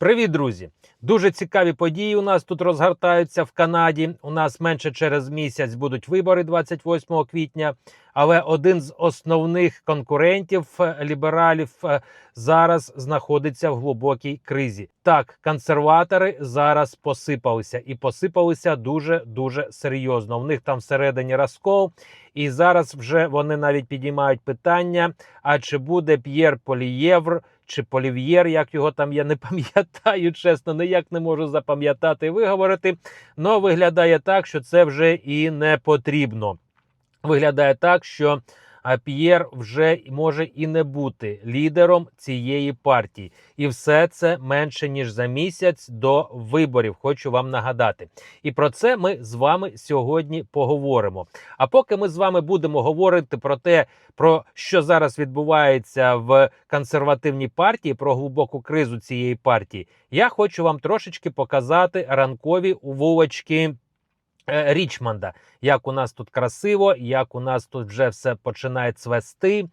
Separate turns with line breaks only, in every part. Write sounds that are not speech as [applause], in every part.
Привіт, друзі! Дуже цікаві події у нас тут розгортаються в Канаді. У нас менше через місяць будуть вибори 28 квітня. Але один з основних конкурентів е, лібералів е, зараз знаходиться в глибокій кризі. Так, консерватори зараз посипалися і посипалися дуже дуже серйозно. У них там всередині розкол, і зараз вже вони навіть підіймають питання: а чи буде П'єр Полієвр? Чи Полів'єр, як його там я не [laughs] пам'ятаю, чесно, ніяк не можу запам'ятати і виговорити. Но виглядає так, що це вже і не потрібно. Виглядає так, що а, П'єр вже може і не бути лідером цієї партії, і все це менше ніж за місяць до виборів. Хочу вам нагадати. І про це ми з вами сьогодні поговоримо. А поки ми з вами будемо говорити про те, про що зараз відбувається в консервативній партії, про глибоку кризу цієї партії, я хочу вам трошечки показати ранкові вулочки. Е, Річмонда, як у нас тут красиво, як у нас тут вже все починає цвести.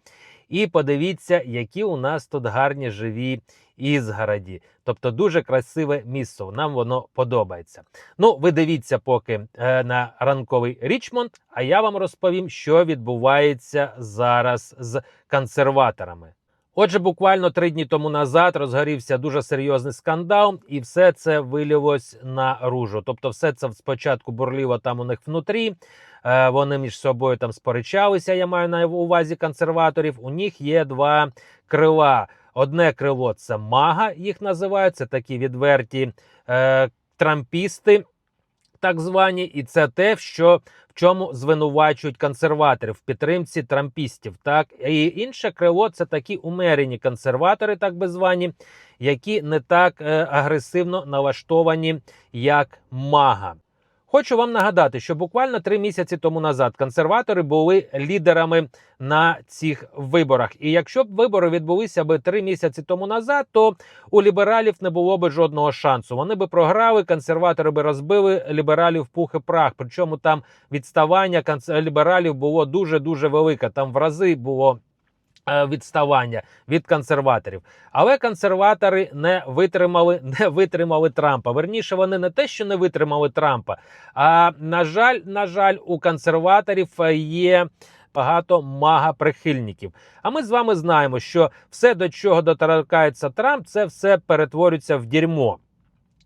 І подивіться, які у нас тут гарні живі ізгороді. Тобто дуже красиве місце. Нам воно подобається. Ну, ви дивіться поки е, на ранковий Річмонд, а я вам розповім, що відбувається зараз з консерваторами. Отже, буквально три дні тому назад розгорівся дуже серйозний скандал, і все це вилилось наружу. Тобто, все це спочатку бурліло там у них внутрі. Е, вони між собою там сперечалися. Я маю на увазі консерваторів. У них є два крила. Одне крило це мага, їх називають. Це такі відверті е, трампісти, так звані, і це те, що в чому звинувачують консерваторів в підтримці трампістів. Так і інше крило це такі умерені консерватори, так би звані, які не так е, агресивно налаштовані, як мага. Хочу вам нагадати, що буквально три місяці тому назад консерватори були лідерами на цих виборах. І якщо б вибори відбулися би три місяці тому назад, то у лібералів не було б жодного шансу. Вони би програли, консерватори би розбили лібералів пух і прах. Причому там відставання лібералів було дуже дуже велике. Там в рази було. Е, Відставання від консерваторів, але консерватори не витримали, [laughs] не витримали Трампа. Верніше, вони не те, що не витримали Трампа. А на жаль, на жаль, у консерваторів е, є багато мага-прихильників. А ми з вами знаємо, що все, до чого доторкається Трамп, це все перетворюється в дерьмо.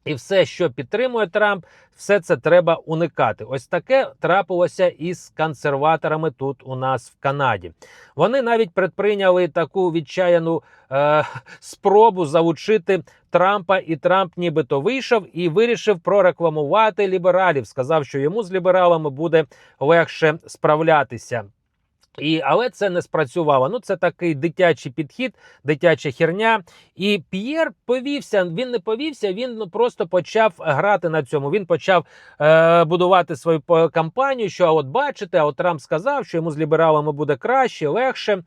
І все, що підтримує Трамп, все це треба уникати. Ось таке трапилося із консерваторами тут у нас в Канаді. Вони навіть предприйняли таку відчаяну е, спробу залучити Трампа, і Трамп нібито вийшов і вирішив прорекламувати лібералів. Сказав, що йому з лібералами буде легше справлятися. І, але це не спрацювало. Ну, це такий дитячий підхід, дитяча херня. І П'єр повівся. Він не повівся, він ну, просто почав грати на цьому. Він почав е, будувати свою кампанію. Що от бачите, а от Трамп сказав, що йому з лібералами буде краще, легше.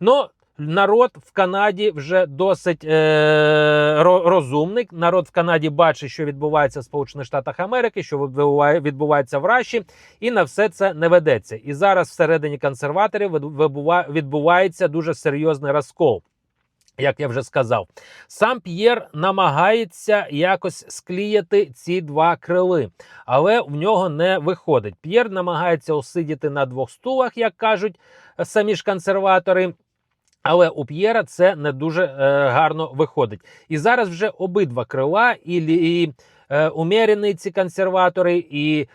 Ну, народ в Канаді вже досить е, розумний. Народ в Канаді бачить, що відбувається в Сполучених Штатах Америки, що відбуває- відбувається в Раші, і на все це не ведеться. І зараз всередині консерваторів відбувається дуже серйозний розкол. Як я вже сказав, сам П'єр намагається якось склеїти ці два крили, але в нього не виходить. П'єр намагається усидіти на двох стулах, як кажуть самі ж консерватори. Але у П'єра це не дуже е, гарно виходить. І зараз вже обидва крила, і, і е, консерватори, і е,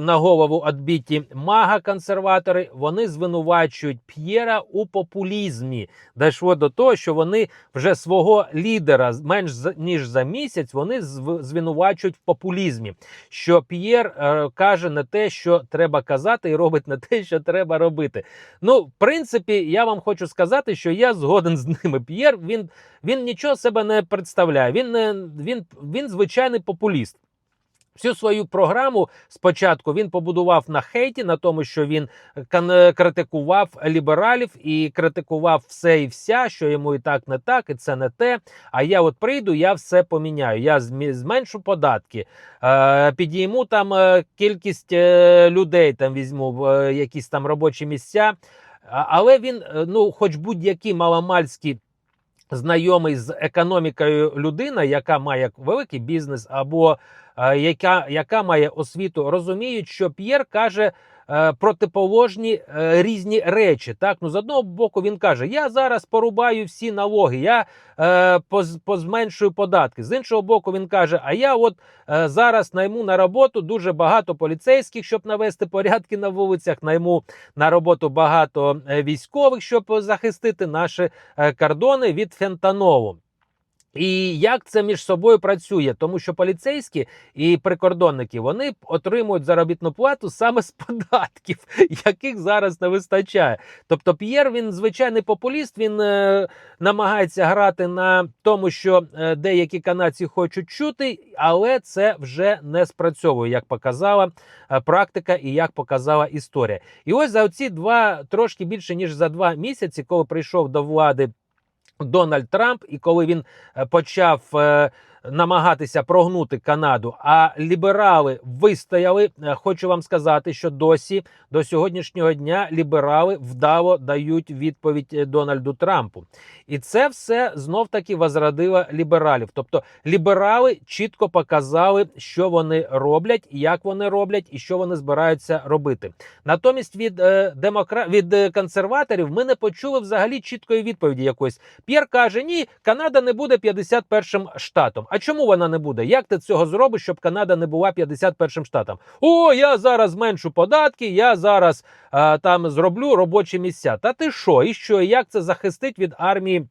на голову відбиті мага-консерватори, вони звинувачують П'єра у популізмі. Дійшло до того, що вони вже свого лідера менш ніж за місяць вони звинувачують в популізмі. Що П'єр е, каже не те, що треба казати, і робить не те, що треба робити. Ну, в принципі, я вам хочу сказати, що я згоден з ними. П'єр він, він нічого себе не представляє. Він, він, він звичайний популіст. Всю свою програму спочатку він побудував на хейті, на тому, що він е, критикував лібералів і критикував все і вся, що йому і так не так, і це не те. А я от прийду, я все поміняю. Я зменшу податки, е, підійму там е, кількість людей, там візьму якісь там робочі місця. Але він, ну, хоч будь-які маломальські знайомий з економікою людина, яка має великий бізнес, або е, яка, яка має освіту, розуміють, що П'єр каже. Е, Протиположні е, різні речі. Так, ну з одного боку він каже: Я зараз порубаю всі налоги, я е, позменшую податки. З іншого боку, він каже: А я от е, зараз найму на роботу дуже багато поліцейських, щоб навести порядки на вулицях. Найму на роботу багато військових, щоб захистити наші кордони від фентанолу. І як це між собою працює? Тому що поліцейські і прикордонники вони отримують заробітну плату саме з [laughs] податків, яких зараз не вистачає. Тобто, П'єр він звичайний популіст. Він е, намагається грати на тому, що е, деякі канадці хочуть чути, але це вже не спрацьовує, як показала е, практика і як показала історія. І ось за оці два трошки більше ніж за два місяці, коли прийшов до влади. Дональд Трамп, і коли він е, почав е, намагатися прогнути Канаду, а ліберали вистояли. Е, Хочу вам сказати, що досі до сьогоднішнього дня ліберали вдало дають відповідь е, Дональду Трампу, і це все знов таки возродило лібералів. Тобто ліберали чітко показали, що вони роблять, як вони роблять і що вони збираються робити. Натомість від е, демокра... від е, консерваторів ми не почули взагалі чіткої відповіді якоїсь. П'єр каже: ні, Канада не буде 51-м штатом. А чому вона не буде? Як ти цього зробиш, щоб Канада не була 51-м штатом? О, я зараз зменшу податки, я зараз а, там зроблю робочі місця. Та ти що? І що? Як це захистить від армії?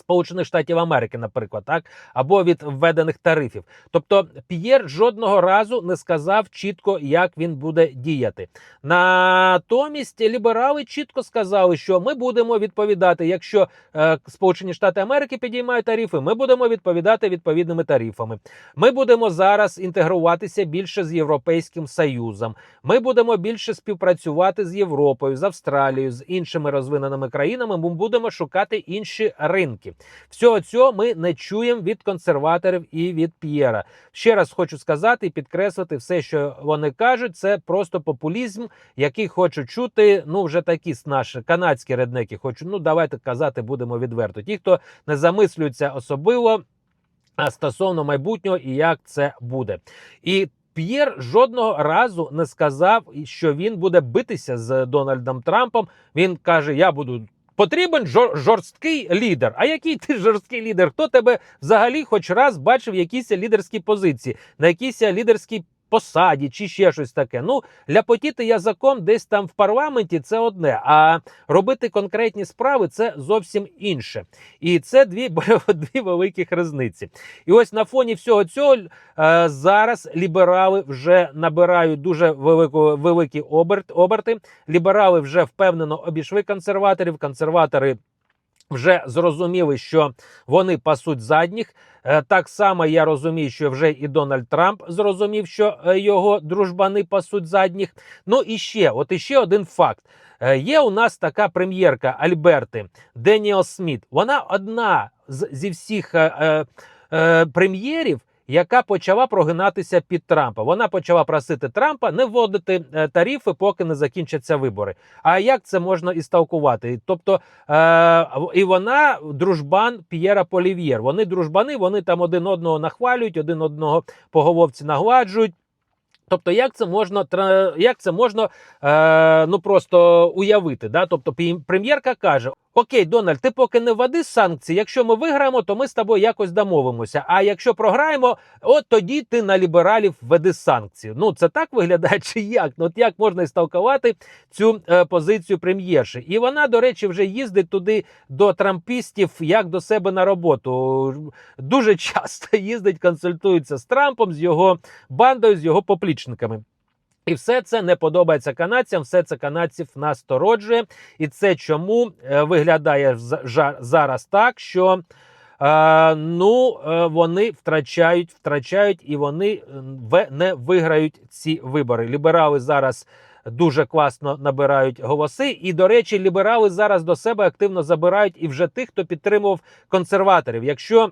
Сполучених Штатів Америки, наприклад, так або від введених тарифів. Тобто П'єр жодного разу не сказав чітко, як він буде діяти. Натомість ліберали чітко сказали, що ми будемо відповідати, якщо е, Сполучені Штати Америки підіймають тарифи, ми будемо відповідати відповідними тарифами. Ми будемо зараз інтегруватися більше з Європейським Союзом. Ми будемо більше співпрацювати з Європою, з Австралією, з іншими розвиненими країнами. Ми будемо шукати інші ринки. Всього цього ми не чуємо від консерваторів і від П'єра. Ще раз хочу сказати і підкреслити все, що вони кажуть, це просто популізм, який хочу чути. Ну, вже такі наші канадські реднеки хочуть. Ну, давайте казати, будемо відверто. Ті, хто не замислюється особливо стосовно майбутнього і як це буде. І П'єр жодного разу не сказав, що він буде битися з Дональдом Трампом. Він каже: Я буду. Потрібен жор- жорсткий лідер. А який ти жорсткий лідер? Хто тебе взагалі хоч раз бачив якісь лідерські позиції, на якійсь лідерській посаді чи ще щось таке? Ну, ляпотіти язиком десь там в парламенті це одне, а робити конкретні справи це зовсім інше. І це дві, [laughs] дві великих різниці. І ось на фоні всього цього е, зараз ліберали вже набирають дуже велику, великі оберт, оберти. Ліберали вже впевнено обійшли консерваторів. Консерватори вже зрозуміли, що вони пасуть задніх. Е, Так само я розумію, що вже і Дональд Трамп зрозумів, що е, його дружбани пасуть задніх. Ну і ще, от іще один факт. Е, Є у нас така прем'єрка Альберти Деніо Сміт. Вона одна з, зі всіх е, е, прем'єрів, яка почала прогинатися під Трампа. Вона почала просити Трампа не вводити е, тарифи, поки не закінчаться вибори. А як це можна істолкувати? Тобто, е, і вона дружбан П'єра Полів'єр. Вони дружбани, вони там один одного нахвалюють, один одного по головці нагладжують. Тобто, як це можна як це можна е, ну просто уявити? Да? Тобто, прем'єрка каже: Окей, Дональд, ти поки не введи санкції. Якщо ми виграємо, то ми з тобою якось домовимося. А якщо програємо, от тоді ти на лібералів введи санкції. Ну це так виглядає, чи як? Ну от як можна істолкувати цю е, позицію прем'єрші? І вона, до речі, вже їздить туди до трампістів як до себе на роботу. Дуже [laughs] часто їздить, консультується з Трампом, з його бандою, з його поплічниками. І все це не подобається канадцям, все це канадців настороджує. І це чому е, виглядає зараз так, що е, ну, е, вони втрачають, втрачають і вони е, не виграють ці вибори. Ліберали зараз. Дуже класно набирають голоси, і до речі, ліберали зараз до себе активно забирають і вже тих, хто підтримував консерваторів. Якщо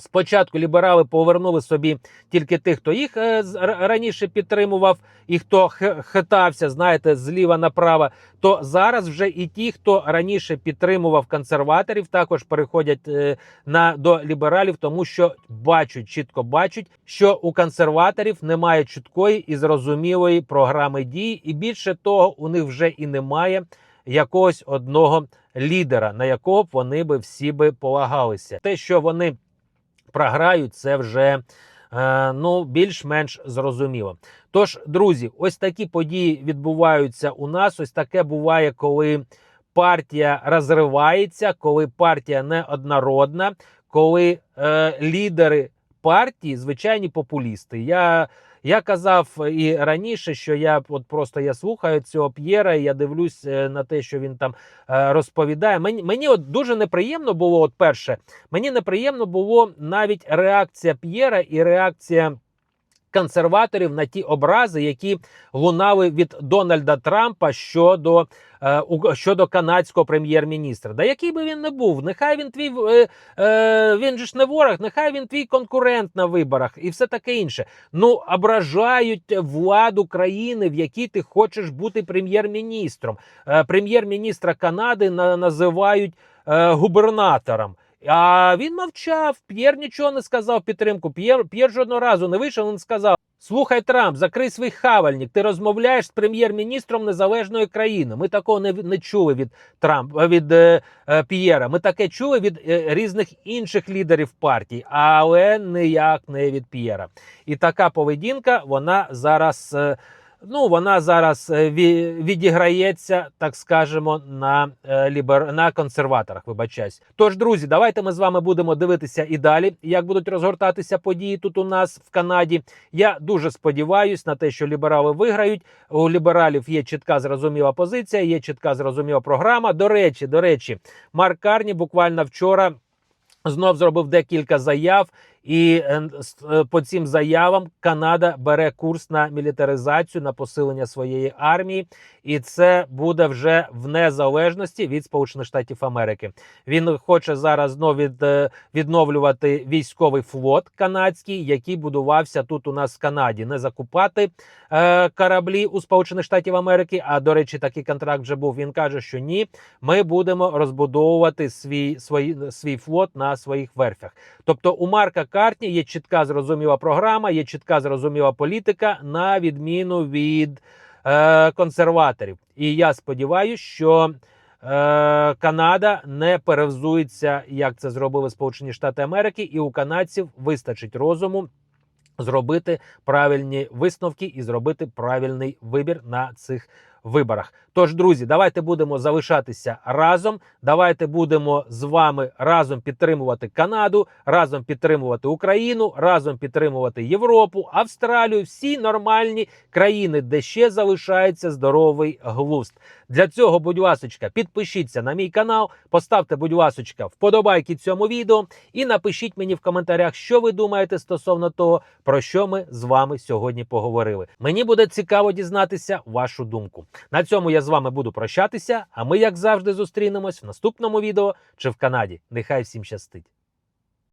Спочатку ліберали повернули собі тільки тих, хто їх е, раніше підтримував, і хто хитався, знаєте, зліва направо. То зараз вже і ті, хто раніше підтримував консерваторів, також переходять е, на до лібералів, тому що бачать, чітко бачать, що у консерваторів немає чіткої і зрозумілої програми дій, і більше того, у них вже і немає якогось одного лідера, на якого б вони би всі би полагалися. Те, що вони програють, це вже е, ну, більш-менш зрозуміло. Тож, друзі, ось такі події відбуваються у нас. Ось таке буває, коли партія розривається, коли партія неоднородна, коли е, лідери партії звичайні популісти. Я я казав і раніше, що я от просто я слухаю цього П'єра, і я дивлюсь е, на те, що він там е, розповідає. Мені, мені от дуже неприємно було, от перше, мені неприємно було навіть реакція П'єра і реакція. Консерваторів на ті образи, які лунали від Дональда Трампа щодо е, щодо канадського прем'єр-міністра. Да який би він не був, нехай він твій е, е, він же ж не ворог, нехай він твій конкурент на виборах і все таке інше. Ну ображають владу країни, в якій ти хочеш бути прем'єр-міністром. Е, прем'єр-міністра Канади на, називають е, губернатором. А він мовчав. П'єр нічого не сказав підтримку. П'єр, П'єр жодного разу не вийшов. Він сказав: Слухай, Трамп, закрий свій хавальник. Ти розмовляєш з прем'єр-міністром незалежної країни. Ми такого не, не чули від Трампа від е, е, П'єра. Ми таке чули від е, різних інших лідерів партій, але ніяк не від П'єра. І така поведінка вона зараз. е, Ну, вона зараз е, відіграється, так скажемо, на е, лібер... на консерваторах. Вибачаюсь. Тож, друзі, давайте ми з вами будемо дивитися і далі, як будуть розгортатися події тут у нас в Канаді. Я дуже сподіваюся на те, що ліберали виграють. У лібералів є чітка зрозуміла позиція, є чітка зрозуміла програма. До речі, до речі, Марк Карні буквально вчора. Знов зробив декілька заяв, і е, е, по цим заявам Канада бере курс на мілітаризацію, на посилення своєї армії, і це буде вже в незалежності від Сполучених Штатів Америки. Він хоче зараз знов від, е, відновлювати військовий флот канадський, який будувався тут у нас в Канаді, не закупати е, кораблі у Сполучених Штатів Америки. А до речі, такий контракт вже був. Він каже, що ні, ми будемо розбудовувати свій свій, свій флот на своїх верфях. Тобто, у Марка Картні є чітка зрозуміла програма, є чітка зрозуміла політика, на відміну від е, консерваторів. І я сподіваюся, що. Е, Канада не перевзується, як це зробили Сполучені Штати Америки, і у канадців вистачить розуму зробити правильні висновки і зробити правильний вибір на цих виборах. Тож, друзі, давайте будемо залишатися разом. Давайте будемо з вами разом підтримувати Канаду, разом підтримувати Україну, разом підтримувати Європу, Австралію, всі нормальні країни, де ще залишається здоровий глузд. Для цього, будь ласочка, підпишіться на мій канал, поставте, будь ласочка, вподобайки цьому відео і напишіть мені в коментарях, що ви думаєте стосовно того, про що ми з вами сьогодні поговорили. Мені буде цікаво дізнатися вашу думку. На цьому я з вами буду прощатися. А ми, як завжди, зустрінемось в наступному відео чи в Канаді. Нехай всім щастить!